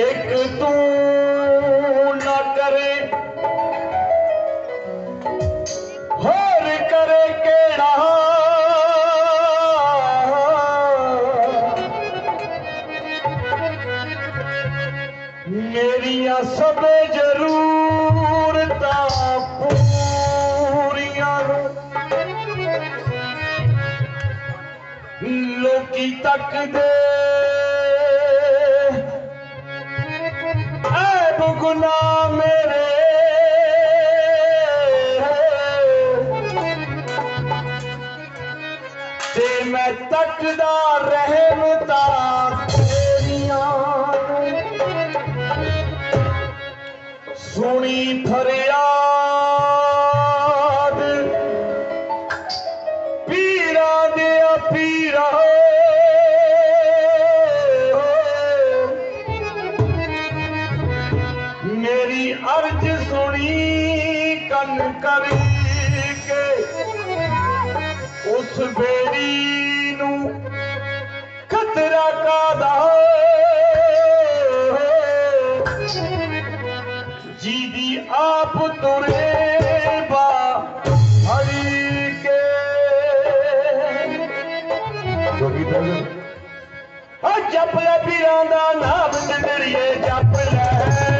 एक तू न करे। होर करे केड़ा? मेरिया सब ज़रूरत पूरिया लोकी तक दे गुनाह मेरे ते मैं तकदा रहम तेरिया सुनी फर ਮੇਰੀ ਅਰਜ ਸੁਣੀ ਕੰਨ ਕਰੀ ਕੇ ਉਸ ਬੇੜੀ ਨੂੰ ਖਤਰਾ ਕਾਦਾ ਜਿਹਦੀ ਆਪ ਤੁਰੇ ਬਾ ਹਰੀ ਕੇ। ਜੋਗੀ ਬੋਲ ਆ ਜਪ ਲੈ ਪੀਰਾਂ ਦਾ ਨਾਮ ਜਿੰਦੜੀਏ ਜਪ ਲੈ।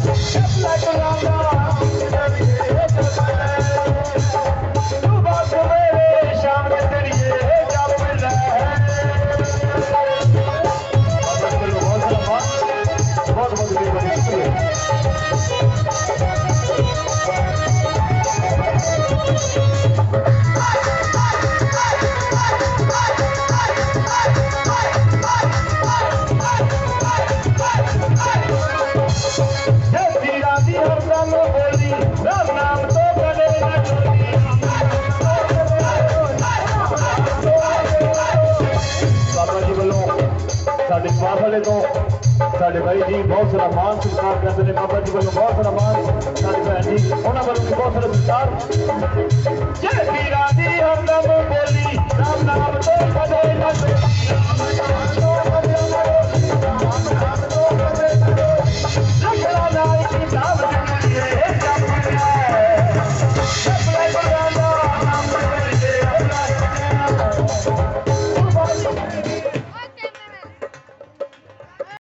Just like a long ਸਾਡੇ ਪਾਸ ਵਾਲੇ ਤੋਂ ਸਾਡੇ ਭਾਈ ਜੀ ਬਹੁਤ ਸਾਰਾ ਮਾਨ ਸਤਿਕਾਰ ਕਰਦੇ ਨੇ ਬਾਬਾ ਜੀ ਵੱਲੋਂ ਬਹੁਤ ਸਾਰਾ ਮਾਨ ਸਾਡੇ ਭੈਣ ਜੀ ਉਹਨਾਂ ਵੱਲੋਂ ਵੀ ਬਹੁਤ ਸਾਰਾ ਸਤਿਕਾਰ ਜੈ ਪੀਰਾਂ ਦੀ ਹਰਦਮ ਬੋਲੀ ਰਾਮ ਨਾਮ ਤੋਂ ਕਦੇ ਨਾ ਡੋਲੀ